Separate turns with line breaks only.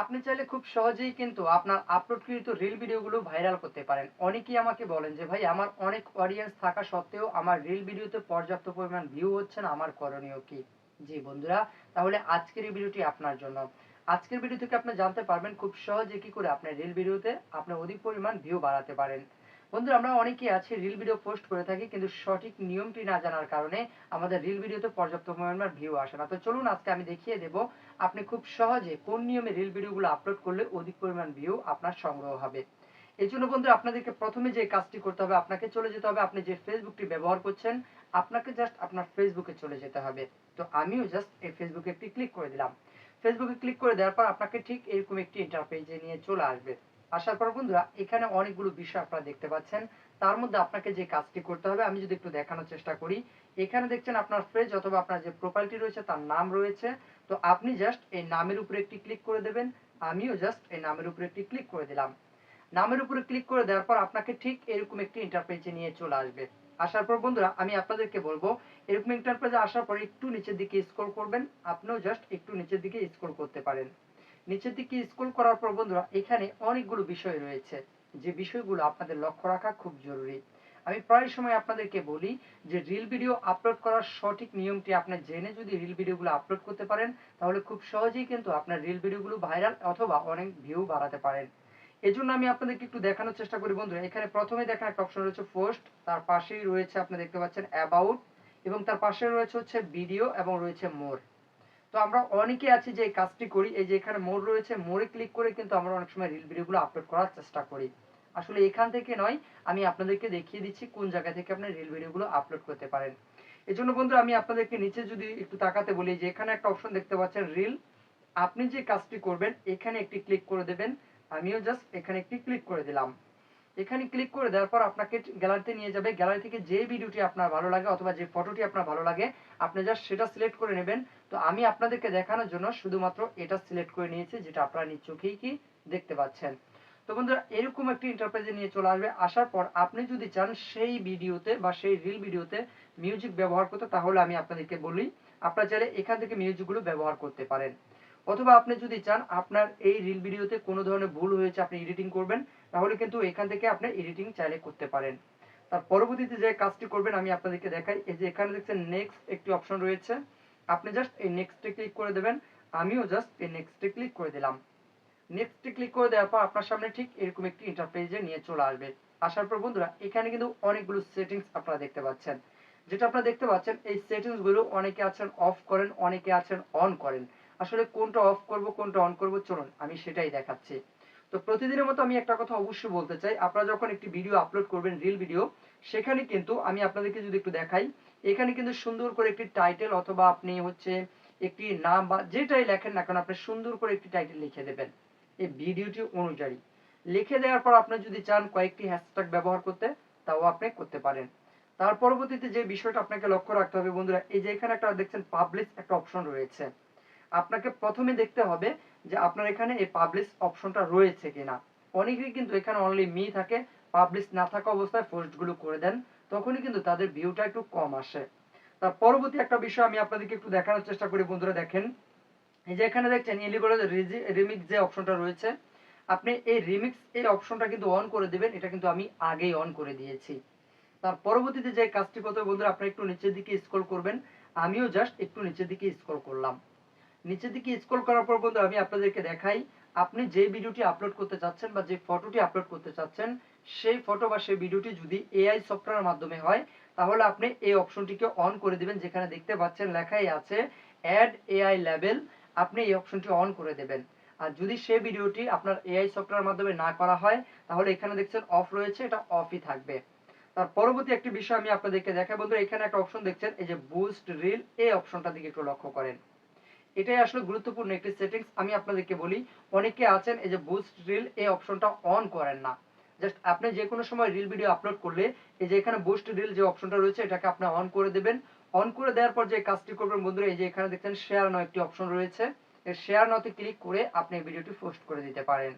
আপনি চাইলে খুব সহজেই কিন্তু আপনার আপলোডকৃত রিল ভিডিওগুলো ভাইরাল করতে পারেন। অনেকেই আমাকে বলেন যে, ভাই, আমার অনেক অডিয়েন্স থাকা সত্ত্বেও আমার রিল ভিডিওতে পর্যাপ্ত পরিমাণ ভিউ হচ্ছে না, আমার করণীয় কি? জি, বন্ধুরা, তাহলে আজকের এই ভিডিওটি আপনার জন্য। আজকের ভিডিও থেকে আপনি জানতে পারবেন খুব সহজে কি করে আপনার রিল ভিডিওতে আপনার অধিক পরিমাণ ভিউ বাড়াতে পারেন। বন্ধুরা, আমরা অনেকেই আছি রিল ভিডিও পোস্ট করে থাকি, কিন্তু সঠিক নিয়মটি না জানার কারণে আমাদের রিল ভিডিওতে পর্যাপ্ত পরিমাণ ভিউ আসে না। তো চলুন, আজকে আমি দেখিয়ে দেব আপনি খুব সহজে কোন নিয়মে রিল ভিডিওগুলো আপলোড করলে অধিক পরিমাণ ভিউ আপনার সংগ্রহ হবে। এই জন্য বন্ধু আপনাদেরকে প্রথমে যে কাজটি করতে হবে, আপনাকে চলে যেতে হবে, আপনি যে ফেসবুকটি ব্যবহার করছেন, আপনাকে জাস্ট আপনার ফেসবুকে চলে যেতে হবে। তো আমিও জাস্ট এই ফেসবুকে একটি ক্লিক করে দিলাম। ফেসবুকে ক্লিক করে দেওয়ার পর আপনাকে ঠিক এরকম একটি ইন্টারপেজে নিয়ে চলে আসবে। আসার পর বন্ধুরা, এখানে অনেকগুলো বিষয় আপনারা দেখতে পাচ্ছেন। তার মধ্যে আপনাকে যে কাজটি করতে হবে, আমি যদি একটু দেখানোর চেষ্টা করি। এখানে দেখছেন আপনার পেজ অথবা আপনার যে প্রোফাইলটি রয়েছে, তার নাম রয়েছে। তো আপনি জাস্ট এই নামের উপরে একটি ক্লিক করে দেবেন। আমিও জাস্ট এই নামের উপরে একটি ক্লিক করে দিলাম। নামের উপরে ক্লিক করে দেওয়ার পর আপনাকে ঠিক এরকম একটি ইন্টারপেজে নিয়ে চলে আসবে। আসার পর বন্ধুরা, আমি আপনাদেরকে বলব, এরকম ইন্টারপেজে আসার পর একটু নিচের দিকে স্ক্রল করবেন। আপনিও জাস্ট একটু নিচের দিকে স্ক্রল করতে পারেন। নিচের দিকে স্ক্রল করার পর বন্ধুরা, এখানে অনেকগুলো বিষয় রয়েছে। যে বিষয়গুলো আপনাদের লক্ষ্য রাখা খুব জরুরি। আমি প্রায় সময় আপনাদেরকে বলি যে রিল ভিডিও আপলোড করার সঠিক নিয়মটি আপনি জেনে যদি রিল ভিডিওগুলো আপলোড করতে পারেন, তাহলে খুব সহজেই কিন্তু আপনার রিল ভিডিওগুলো ভাইরাল অথবা অনেক ভিউ বাড়াতে পারেন। এজন্য আমি আপনাদেরকে একটু দেখানোর চেষ্টা করি বন্ধুরা। এখানে প্রথমে দেখেন একটা অপশন রয়েছে পোস্ট তার পাশেই রয়েছে আপনি দেখতে পাচ্ছেন অ্যাবাউট এবং তার পাশে রয়েছে হচ্ছে ভিডিও এবং রয়েছে মোর তো আমরা অনেকে আছি যে এই কাজটি করি, এই যে এখানে মোর রয়েছে মোরে ক্লিক করে কিন্তু আমরা অনেক সময় রিল ভিডিওগুলো আপলোড করার চেষ্টা করি। আসলে এখান থেকে নয়, আমি আপনাদেরকে দেখিয়ে দিচ্ছি কোন জায়গা থেকে আপনি রিল ভিডিওগুলো আপলোড করতে পারেন। এই জন্য বন্ধু, আমি আপনাদেরকে নিচে যদি একটু তাকাতে বলি, যে এখানে একটা অপশন দেখতে পাচ্ছেন রিল আপনি যে কাজটি করবেন, এখানে একটি ক্লিক করে দেবেন। আমিও জাস্ট এখানে একটি ক্লিক করে দিলাম। এখানে ক্লিক করে দেওয়ার পর আপনাকে গ্যালারিতে নিয়ে যাবে। গ্যালারি থেকে যে ভিডিওটি আপনার ভালো লাগে অথবা যে ফটোটি আপনার ভালো লাগে, আপনি জাস্ট সেটা সিলেক্ট করে নেবেন। তো আমি আপনাদেরকে দেখানোর জন্য শুধুমাত্র এটা সিলেক্ট করে নিয়েছি, যেটা আপনারা নিজ চোখেই কি দেখতে পাচ্ছেন। তো বন্ধুরা, এরকম একটি ইন্টারপ্রাইজে নিয়ে চলে আসবে। আসার পর আপনি যদি চান সেই ভিডিওতে বা সেই রিল ভিডিওতে মিউজিক ব্যবহার করতে, তাহলে আমি আপনাদেরকে বলি, আপনারা চাইলে এখান থেকে মিউজিকগুলো ব্যবহার করতে পারেন। অথবা আপনি যদি চান আপনার এই রিল ভিডিওতে কোনো ধরনের ভুল হয়েছে আপনি এডিটিং করবেন, তাহলে কিন্তু এখান থেকে আপনি এডিটিং চাইলে করতে পারেন। তার পরবর্তীতে যে কাজটি করবেন, আমি আপনাদেরকে দেখাই। এই যে এখানে দেখছেন নেক্সট একটি অপশন রয়েছে। আপনি জাস্ট এই নেক্সটে ক্লিক করে দেবেন। আমিও জাস্ট এই নেক্সটে ক্লিক করে দিলাম। নেক্সটে ক্লিক করে দেওয়ার পর আপনার সামনে ঠিক এরকম একটি ইন্টারপেজে নিয়ে চলে আসবে। আসার পর বন্ধুরা, এখানে কিন্তু অনেকগুলো সেটিংস আপনারা দেখতে পাচ্ছেন। যেটা আপনারা দেখতে পাচ্ছেন, এই সেটিংসগুলো অনেকে আছেন অফ করেন, অনেকে আছেন অন করেন। আসলে কোনটা অফ করব, কোনটা অন করব, চলুন, আমি সেটাই দেখাচ্ছি। তো প্রতিদিনের মতো আমি একটা কথা অবশ্যই বলতে চাই। আপনারা যখন একটি ভিডিও আপলোড করবেন রিল ভিডিও সেখানে কিন্তু আমি আপনাদেরকে যদি একটু দেখাই, এখানে কিন্তু সুন্দর করে একটি টাইটেল অথবা আপনি হচ্ছে একটি নাম বা যেটাই লেখেন না কেন, আপনি সুন্দর করে একটি টাইটেল লিখে দেবেন। এই ভিডিওটি অনুযায়ী। লিখে দেওয়ার পর আপনি যদি চান কয়েকটি হ্যাশট্যাগ ব্যবহার করতে, তাও আপনি করতে পারেন। তার পরবর্তীতে যে বিষয়টা আপনাকে লক্ষ্য রাখতে হবে বন্ধুরা, এই যে এখানে একটা দেখছেন পাবলিশ একটা অপশন রয়েছে। আপনাকে প্রথমে দেখতে হবে যে আপনার এখানে এই পাবলিশ অপশনটা রয়েছে কিনা। অনেকেই কিন্তু এখানে অনলি মি থাকে পাবলিশ না থাকা অবস্থায় পোস্টগুলো করে দেন, তখনই কিন্তু তাদের ভিউটা একটু কম আসে। তার পরবর্তী একটা বিষয় আমি আপনাদেরকে একটু দেখানোর চেষ্টা করি, বন্ধুরা দেখেন। এই যে এখানে দেখছেন এলিগোর রিমিক্স যে অপশনটা রয়েছে, আপনি এই রিমিক্স এই অপশনটা কিন্তু অন করে দিবেন, এটা কিন্তু আমি আগেই অন করে দিয়েছি। তার পরবর্তীতে যে কাজটি করতে বন্ধুরা, আপনারা একটু নিচের দিকে স্ক্রল করবেন, আমিও জাস্ট একটু নিচের দিকে স্ক্রল করলাম। নিচের দিকে স্ক্রল করার পর বন্ধু, আমি আপনাদেরকে দেখাই। আপনি যে ভিডিওটি আপলোড করতে চাচ্ছেন বা যে ফটোটি আপলোড করতে চাচ্ছেন, সেই ফটো বা সেই ভিডিওটি যদি এআই সফটওয়্যারের মাধ্যমে হয়, তাহলে আপনি এই অপশনটিকে অন করে দিবেন, যেখানে দেখতে পাচ্ছেন লেখাই আছে অ্যাড এআই লেভেল আপনি এই অপশনটি অন করে দেবেন। আর যদি সেই ভিডিওটি আপনার এআই সফটওয়্যারের মাধ্যমে না করা হয়, তাহলে এখানে দেখছেন অফ রয়েছে, এটা অফই থাকবে। তার পরবর্তী একটি বিষয় আমি আপনাদেরকে দেখাই বন্ধু, এখানে একটা অপশন দেখছেন, এই যে বুস্ট রিল এই অপশনটা দিকে একটু লক্ষ্য করেন। এটাই আসলে গুরুত্বপূর্ণ একটি সেটিংস আমি আপনাদেরকে বলি, অনেকে আছেন এই যে বুস্ট রিল এই অপশনটা অন করেন না। জাস্ট আপনি যে কোনো সময় রিল ভিডিও আপলোড করলে, এই যে এখানে বুস্ট রিল যে অপশনটা রয়েছে, এটাকে আপনি অন করে দেবেন। অন করে দেওয়ার পর যে কাজটি করবেন বন্ধুরা, এই যে এখানে দেখছেন শেয়ার নাও একটি অপশন রয়েছে। শেয়ার নাওতে ক্লিক করে আপনি ভিডিওটি পোস্ট করে দিতে পারেন।